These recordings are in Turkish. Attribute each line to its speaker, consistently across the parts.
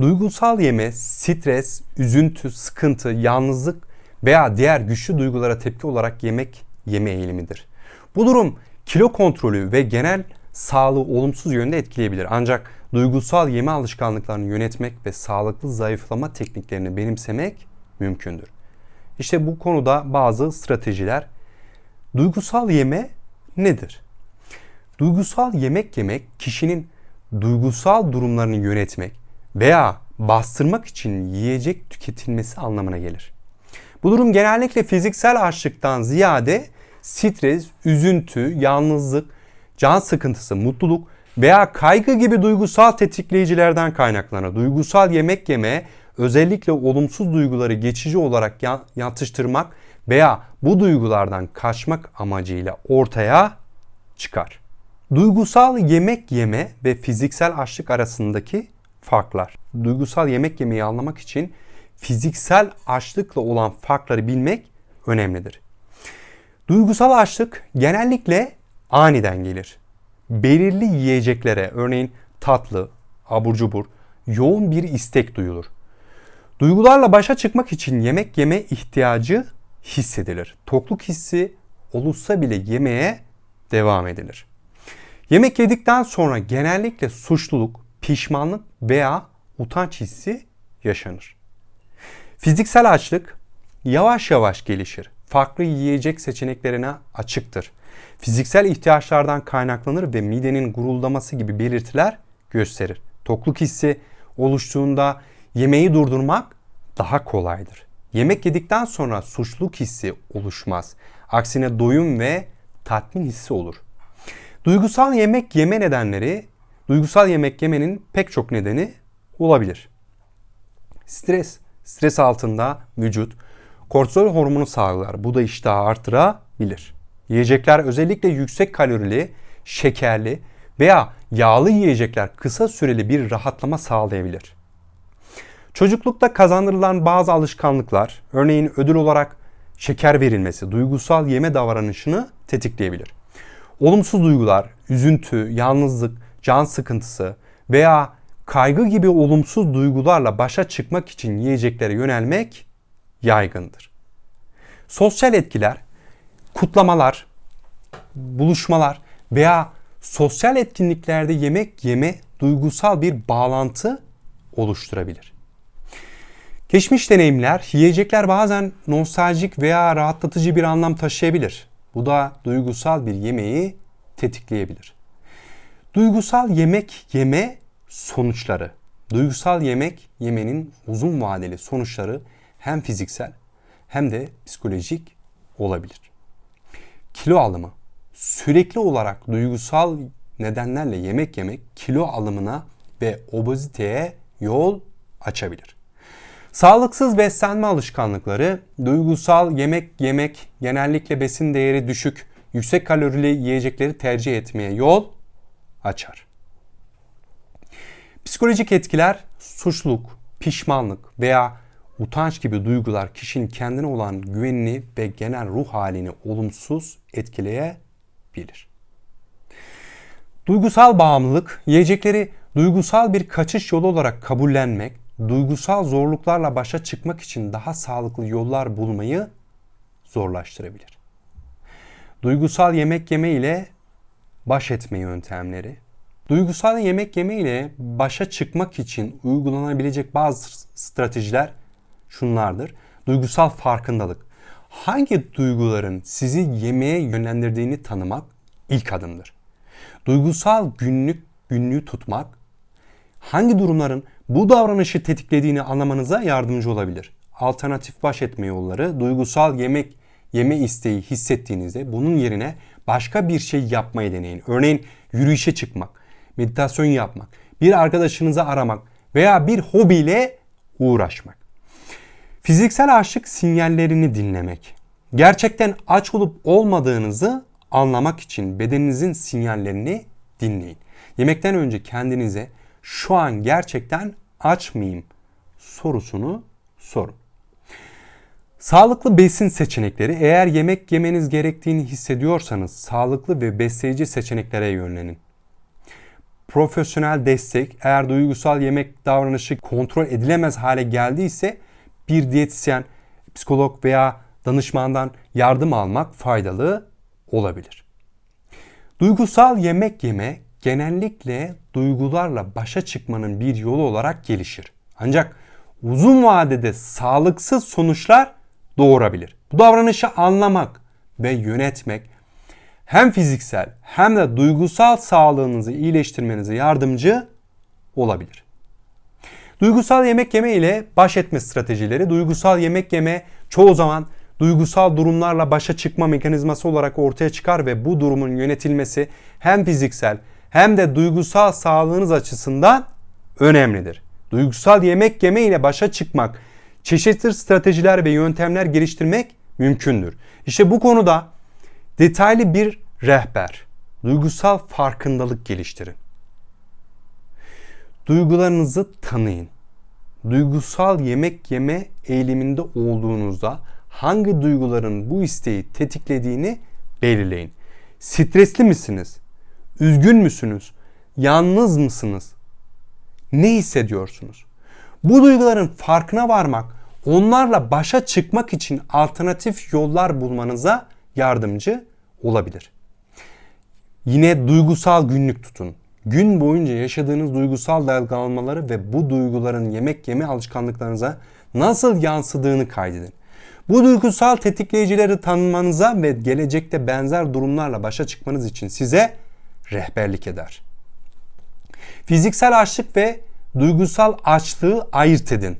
Speaker 1: Duygusal yeme, stres, üzüntü, sıkıntı, yalnızlık veya diğer güçlü duygulara tepki olarak yemek yeme eğilimidir. Bu durum kilo kontrolü ve genel sağlığı olumsuz yönde etkileyebilir. Ancak duygusal yeme alışkanlıklarını yönetmek ve sağlıklı zayıflama tekniklerini benimsemek mümkündür. İşte bu konuda bazı stratejiler. Duygusal yeme nedir? Duygusal yemek yemek kişinin duygusal durumlarını yönetmek veya bastırmak için yiyecek tüketilmesi anlamına gelir. Bu durum genellikle fiziksel açlıktan ziyade stres, üzüntü, yalnızlık, can sıkıntısı, mutluluk veya kaygı gibi duygusal tetikleyicilerden kaynaklanır. Duygusal yemek yeme özellikle olumsuz duyguları geçici olarak yatıştırmak veya bu duygulardan kaçmak amacıyla ortaya çıkar. Duygusal yemek yeme ve fiziksel açlık arasındaki farklar. Duygusal yemek yemeyi anlamak için fiziksel açlıkla olan farkları bilmek önemlidir. Duygusal açlık genellikle aniden gelir. Belirli yiyeceklere örneğin tatlı, abur cubur, yoğun bir istek duyulur. Duygularla başa çıkmak için yemek yeme ihtiyacı hissedilir. Tokluk hissi olursa bile yemeğe devam edilir. Yemek yedikten sonra genellikle suçluluk, pişmanlık veya utanç hissi yaşanır. Fiziksel açlık yavaş yavaş gelişir. Farklı yiyecek seçeneklerine açıktır. Fiziksel ihtiyaçlardan kaynaklanır ve midenin guruldaması gibi belirtiler gösterir. Tokluk hissi oluştuğunda yemeği durdurmak daha kolaydır. Yemek yedikten sonra suçluluk hissi oluşmaz. Aksine doyum ve tatmin hissi olur. Duygusal yemek yeme nedenleri, duygusal yemek yemenin pek çok nedeni olabilir. Stres, stres altında vücut kortizol hormonu salgılar. Bu da iştahı artırabilir. Yiyecekler özellikle yüksek kalorili, şekerli veya yağlı yiyecekler kısa süreli bir rahatlama sağlayabilir. Çocuklukta kazandırılan bazı alışkanlıklar, örneğin ödül olarak şeker verilmesi, duygusal yeme davranışını tetikleyebilir. Olumsuz duygular, üzüntü, yalnızlık, can sıkıntısı veya kaygı gibi olumsuz duygularla başa çıkmak için yiyeceklere yönelmek yaygındır. Sosyal etkiler, kutlamalar, buluşmalar veya sosyal etkinliklerde yemek yeme duygusal bir bağlantı oluşturabilir. Geçmiş deneyimler, yiyecekler bazen nostaljik veya rahatlatıcı bir anlam taşıyabilir. Bu da duygusal bir yemeği tetikleyebilir. Duygusal yemek yeme sonuçları. Duygusal yemek yemenin uzun vadeli sonuçları hem fiziksel hem de psikolojik olabilir. Kilo alımı. Sürekli olarak duygusal nedenlerle yemek yemek kilo alımına ve obeziteye yol açabilir. Sağlıksız beslenme alışkanlıkları, duygusal yemek yemek, genellikle besin değeri düşük, yüksek kalorili yiyecekleri tercih etmeye yol açar. Psikolojik etkiler suçluluk, pişmanlık veya utanç gibi duygular kişinin kendine olan güvenini ve genel ruh halini olumsuz etkileyebilir. Duygusal bağımlılık, yiyecekleri duygusal bir kaçış yolu olarak kabullenmek, duygusal zorluklarla başa çıkmak için daha sağlıklı yollar bulmayı zorlaştırabilir. Duygusal yemek yeme ile baş etme yöntemleri. Duygusal yemek yeme ile başa çıkmak için uygulanabilecek bazı stratejiler şunlardır. Duygusal farkındalık. Hangi duyguların sizi yemeğe yönlendirdiğini tanımak ilk adımdır. Duygusal günlük günlüğü tutmak hangi durumların bu davranışı tetiklediğini anlamanıza yardımcı olabilir. Alternatif baş etme yolları duygusal yemek yeme isteği hissettiğinizde bunun yerine başka bir şey yapmayı deneyin. Örneğin yürüyüşe çıkmak, meditasyon yapmak, bir arkadaşınızı aramak veya bir hobiyle uğraşmak. Fiziksel açlık sinyallerini dinlemek. Gerçekten aç olup olmadığınızı anlamak için bedeninizin sinyallerini dinleyin. Yemekten önce kendinize şu an gerçekten aç mıyım sorusunu sorun. Sağlıklı besin seçenekleri eğer yemek yemeniz gerektiğini hissediyorsanız sağlıklı ve besleyici seçeneklere yönlenin. profesyonel destek, eğer duygusal yemek davranışı kontrol edilemez hale geldiyse bir diyetisyen, psikolog veya danışmandan yardım almak faydalı olabilir. Duygusal yemek yeme genellikle duygularla başa çıkmanın bir yolu olarak gelişir. Ancak uzun vadede sağlıksız sonuçlar doğurabilir. Bu davranışı anlamak ve yönetmek hem fiziksel hem de duygusal sağlığınızı iyileştirmenize yardımcı olabilir. Duygusal yemek yeme ile baş etme stratejileri. Duygusal yemek yeme çoğu zaman duygusal durumlarla başa çıkma mekanizması olarak ortaya çıkar ve bu durumun yönetilmesi hem fiziksel hem de duygusal sağlığınız açısından önemlidir. Duygusal yemek yeme ile başa çıkmak, çeşitli stratejiler ve yöntemler geliştirmek mümkündür. İşte bu konuda detaylı bir rehber, duygusal farkındalık geliştirin. Duygularınızı tanıyın. Duygusal yemek yeme eğiliminde olduğunuzda hangi duyguların bu isteği tetiklediğini belirleyin. Stresli misiniz? Üzgün müsünüz? Yalnız mısınız? Ne hissediyorsunuz? Bu duyguların farkına varmak, onlarla başa çıkmak için alternatif yollar bulmanıza yardımcı olabilir. Yine duygusal günlük tutun. Gün boyunca yaşadığınız duygusal dalgalanmaları ve bu duyguların yemek yeme alışkanlıklarınıza nasıl yansıdığını kaydedin. Bu duygusal tetikleyicileri tanımanıza ve gelecekte benzer durumlarla başa çıkmanız için size rehberlik eder. Fiziksel açlık ve duygusal açlığı ayırt edin.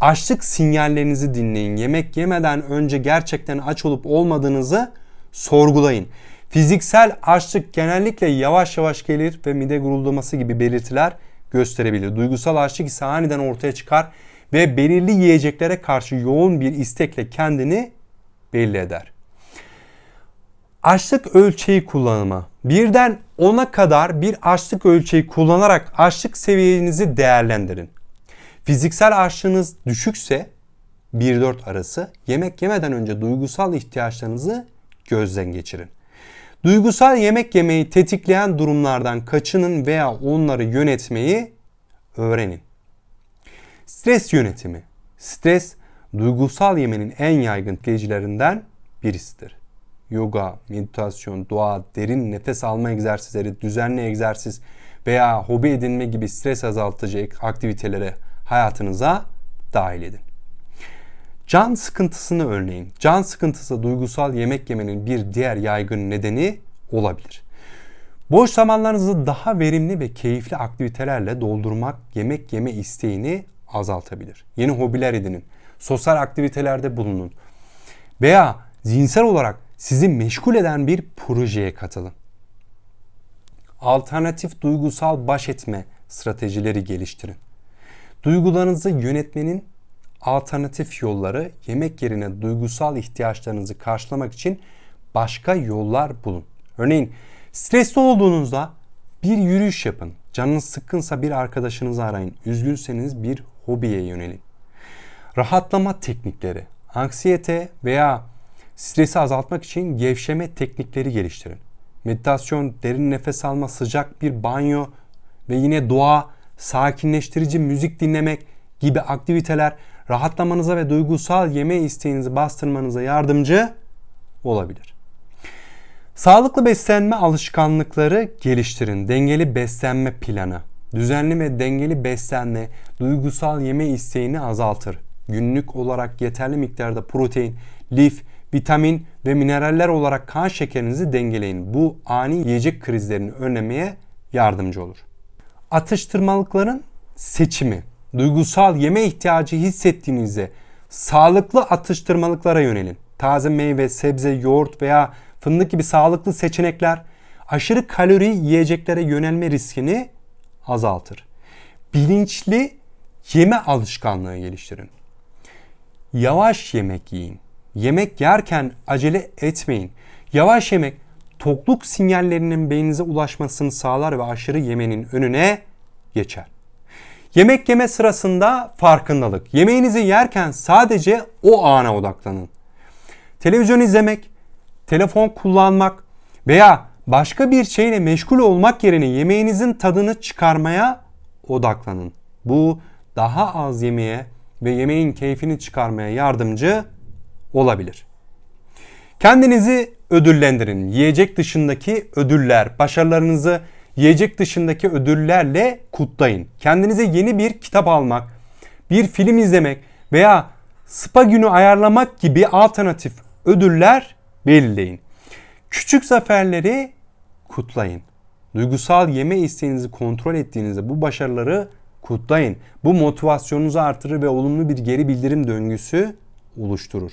Speaker 1: Açlık sinyallerinizi dinleyin. Yemek yemeden önce gerçekten aç olup olmadığınızı sorgulayın. Fiziksel açlık genellikle yavaş yavaş gelir ve mide guruldaması gibi belirtiler gösterebilir. Duygusal açlık ise aniden ortaya çıkar ve belirli yiyeceklere karşı yoğun bir istekle kendini belli eder. Açlık ölçeği kullanımı. Birden 10'a kadar bir açlık ölçeği kullanarak açlık seviyenizi değerlendirin. Fiziksel açlığınız düşükse 1-4 arası yemek yemeden önce duygusal ihtiyaçlarınızı gözden geçirin. Duygusal yemek yemeyi tetikleyen durumlardan kaçının veya onları yönetmeyi öğrenin. Stres yönetimi. Stres duygusal yemenin en yaygın etkileyicilerinden birisidir. Yoga, meditasyon, dua, derin nefes alma egzersizleri, düzenli egzersiz veya hobi edinme gibi stres azaltıcı aktivitelere hayatınıza dahil edin. Can sıkıntısını örneğin. Can sıkıntısı duygusal yemek yemenin bir diğer yaygın nedeni olabilir. Boş zamanlarınızı daha verimli ve keyifli aktivitelerle doldurmak yemek yeme isteğini azaltabilir. Yeni hobiler edinin. Sosyal aktivitelerde bulunun. Veya zihinsel olarak sizi meşgul eden bir projeye katılın. Alternatif duygusal baş etme stratejileri geliştirin. Duygularınızı yönetmenin alternatif yolları yemek yerine duygusal ihtiyaçlarınızı karşılamak için başka yollar bulun. Örneğin stresli olduğunuzda bir yürüyüş yapın. Canınız sıkkınsa bir arkadaşınızı arayın. Üzgünseniz bir hobiye yönelin. Rahatlama teknikleri, anksiyete veya stresi azaltmak için gevşeme teknikleri geliştirin. Meditasyon, derin nefes alma, sıcak bir banyo ve yine doğa, sakinleştirici müzik dinlemek gibi aktiviteler rahatlamanıza ve duygusal yeme isteğinizi bastırmanıza yardımcı olabilir. Sağlıklı beslenme alışkanlıkları geliştirin. Dengeli beslenme planı. Düzenli ve dengeli beslenme duygusal yeme isteğini azaltır. Günlük olarak yeterli miktarda protein, lif, vitamin ve mineraller olarak kan şekerinizi dengeleyin. Bu ani yiyecek krizlerini önlemeye yardımcı olur. Atıştırmalıkların seçimi. Duygusal yeme ihtiyacı hissettiğinizde sağlıklı atıştırmalıklara yönelin. Taze meyve, sebze, yoğurt veya fındık gibi sağlıklı seçenekler aşırı kalori yiyeceklere yönelme riskini azaltır. Bilinçli yeme alışkanlığı geliştirin. Yavaş yemek yiyin. Yemek yerken acele etmeyin. Yavaş yemek tokluk sinyallerinin beyninize ulaşmasını sağlar ve aşırı yemenin önüne geçer. Yemek yeme sırasında farkındalık. Yemeğinizi yerken sadece o ana odaklanın. Televizyon izlemek, telefon kullanmak veya Başka bir şeyle meşgul olmak yerine yemeğinizin tadını çıkarmaya odaklanın. Bu daha az yemeye ve yemeğin keyfini çıkarmaya yardımcı olabilir. Kendinizi ödüllendirin. Yiyecek dışındaki ödüller, başarılarınızı yiyecek dışındaki ödüllerle kutlayın. Kendinize yeni bir kitap almak, bir film izlemek veya spa günü ayarlamak gibi alternatif ödüller belirleyin. Küçük zaferleri kutlayın. Duygusal yeme isteğinizi kontrol ettiğinizde bu başarıları kutlayın. Bu motivasyonunuzu artırır ve olumlu bir geri bildirim döngüsü oluşturur.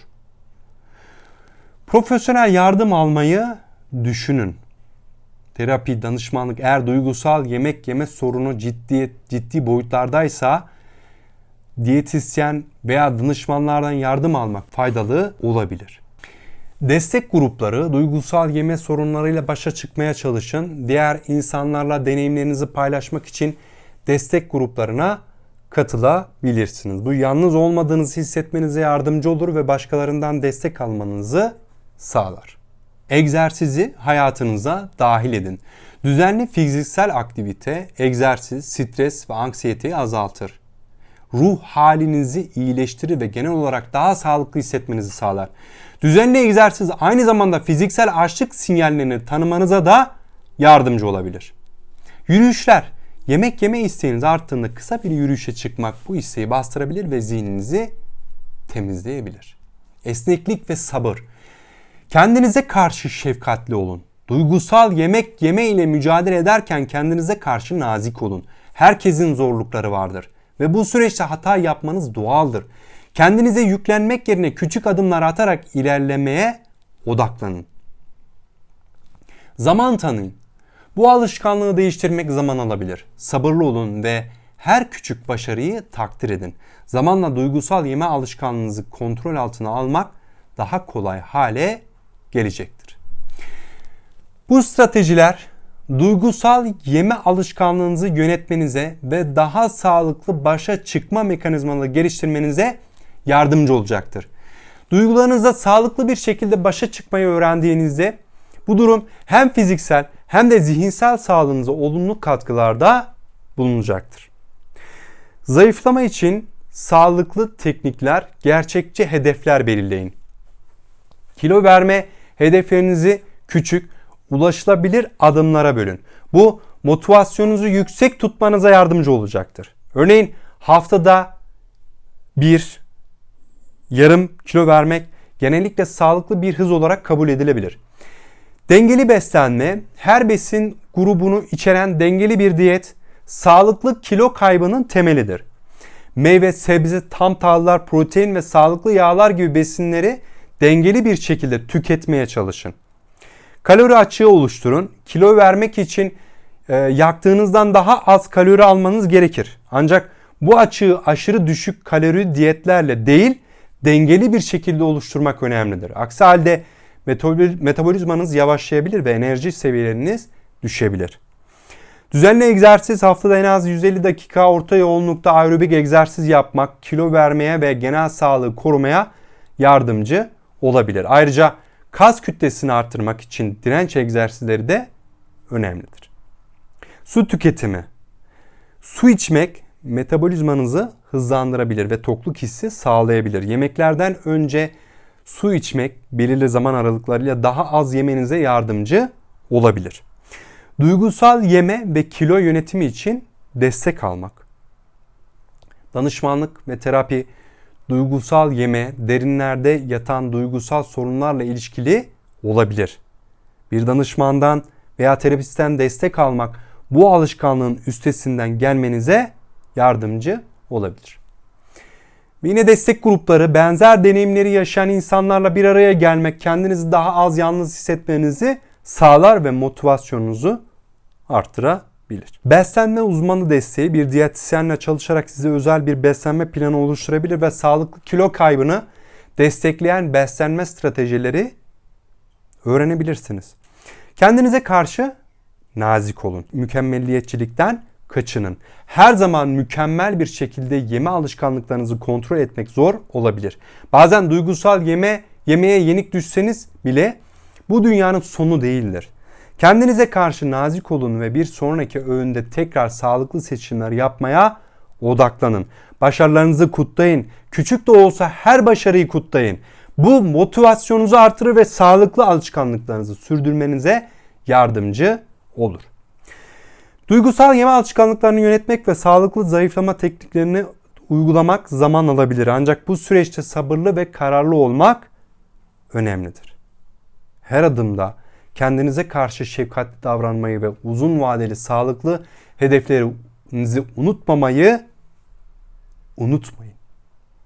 Speaker 1: Profesyonel yardım almayı düşünün. Terapi, danışmanlık eğer duygusal yemek yeme sorunu ciddi ciddi boyutlardaysa diyetisyen veya danışmanlardan yardım almak faydalı olabilir. Destek grupları duygusal yeme sorunlarıyla başa çıkmaya çalışın. Diğer insanlarla deneyimlerinizi paylaşmak için destek gruplarına katılabilirsiniz. Bu yalnız olmadığınızı hissetmenize yardımcı olur ve başkalarından destek almanızı sağlar. Egzersizi hayatınıza dahil edin. Düzenli fiziksel aktivite, egzersiz, stres ve anksiyeteyi azaltır. Ruh halinizi iyileştirir ve genel olarak daha sağlıklı hissetmenizi sağlar. Düzenli egzersiz aynı zamanda fiziksel açlık sinyallerini tanımanıza da yardımcı olabilir. Yürüyüşler, yemek yeme isteğiniz arttığında kısa bir yürüyüşe çıkmak bu isteği bastırabilir ve zihninizi temizleyebilir. Esneklik ve sabır. Kendinize karşı şefkatli olun. Duygusal yemek yeme ile mücadele ederken kendinize karşı nazik olun. Herkesin zorlukları vardır ve bu süreçte hata yapmanız doğaldır. Kendinize yüklenmek yerine küçük adımlar atarak ilerlemeye odaklanın. Zaman tanıyın. Bu alışkanlığı değiştirmek zaman alabilir. Sabırlı olun ve her küçük başarıyı takdir edin. Zamanla duygusal yeme alışkanlığınızı kontrol altına almak daha kolay hale gelecektir. Bu stratejiler duygusal yeme alışkanlığınızı yönetmenize ve daha sağlıklı başa çıkma mekanizmaları geliştirmenize yardımcı olacaktır. Duygularınızla sağlıklı bir şekilde başa çıkmayı öğrendiğinizde bu durum hem fiziksel hem de zihinsel sağlığınıza olumlu katkılarda bulunacaktır. Zayıflama için sağlıklı teknikler, gerçekçi hedefler belirleyin. Kilo verme hedeflerinizi küçük, ulaşılabilir adımlara bölün. Bu motivasyonunuzu yüksek tutmanıza yardımcı olacaktır. Örneğin haftada bir yarım kilo vermek genellikle sağlıklı bir hız olarak kabul edilebilir. Dengeli beslenme, her besin grubunu içeren dengeli bir diyet, sağlıklı kilo kaybının temelidir. Meyve, sebze, tam tahıllar, protein ve sağlıklı yağlar gibi besinleri dengeli bir şekilde tüketmeye çalışın. Kalori açığı oluşturun. Kilo vermek için e, yaktığınızdan daha az kalori almanız gerekir. Ancak bu açığı aşırı düşük kalori diyetlerle değil, dengeli bir şekilde oluşturmak önemlidir. Aksi halde metabolizmanız yavaşlayabilir ve enerji seviyeleriniz düşebilir. Düzenli egzersiz haftada en az 150 dakika orta yoğunlukta aerobik egzersiz yapmak kilo vermeye ve genel sağlığı korumaya yardımcı olabilir. Ayrıca kas kütlesini artırmak için direnç egzersizleri de önemlidir. Su tüketimi. Su içmek metabolizmanızı hızlandırabilir ve tokluk hissi sağlayabilir. Yemeklerden önce su içmek belirli zaman aralıklarıyla daha az yemenize yardımcı olabilir. Duygusal yeme ve kilo yönetimi için destek almak. Danışmanlık ve terapi duygusal yeme derinlerde yatan duygusal sorunlarla ilişkili olabilir. Bir danışmandan veya terapistten destek almak bu alışkanlığın üstesinden gelmenize yardımcı olabilir. Yine destek grupları benzer deneyimleri yaşayan insanlarla bir araya gelmek kendinizi daha az yalnız hissetmenizi sağlar ve motivasyonunuzu arttırabilir. Beslenme uzmanı desteği bir diyetisyenle çalışarak size özel bir beslenme planı oluşturabilir ve sağlıklı kilo kaybını destekleyen beslenme stratejileri öğrenebilirsiniz. Kendinize karşı nazik olun. Mükemmelliyetçilikten kaçının. Her zaman mükemmel bir şekilde yeme alışkanlıklarınızı kontrol etmek zor olabilir. Bazen duygusal yeme yemeye yenik düşseniz bile bu dünyanın sonu değildir. Kendinize karşı nazik olun ve bir sonraki öğünde tekrar sağlıklı seçimler yapmaya odaklanın. Başarılarınızı kutlayın. Küçük de olsa her başarıyı kutlayın. Bu motivasyonunuzu artırır ve sağlıklı alışkanlıklarınızı sürdürmenize yardımcı olur. Duygusal yeme alışkanlıklarını yönetmek ve sağlıklı zayıflama tekniklerini uygulamak zaman alabilir. Ancak bu süreçte sabırlı ve kararlı olmak önemlidir. Her adımda kendinize karşı şefkatli davranmayı ve uzun vadeli sağlıklı hedeflerinizi unutmamayı unutmayın.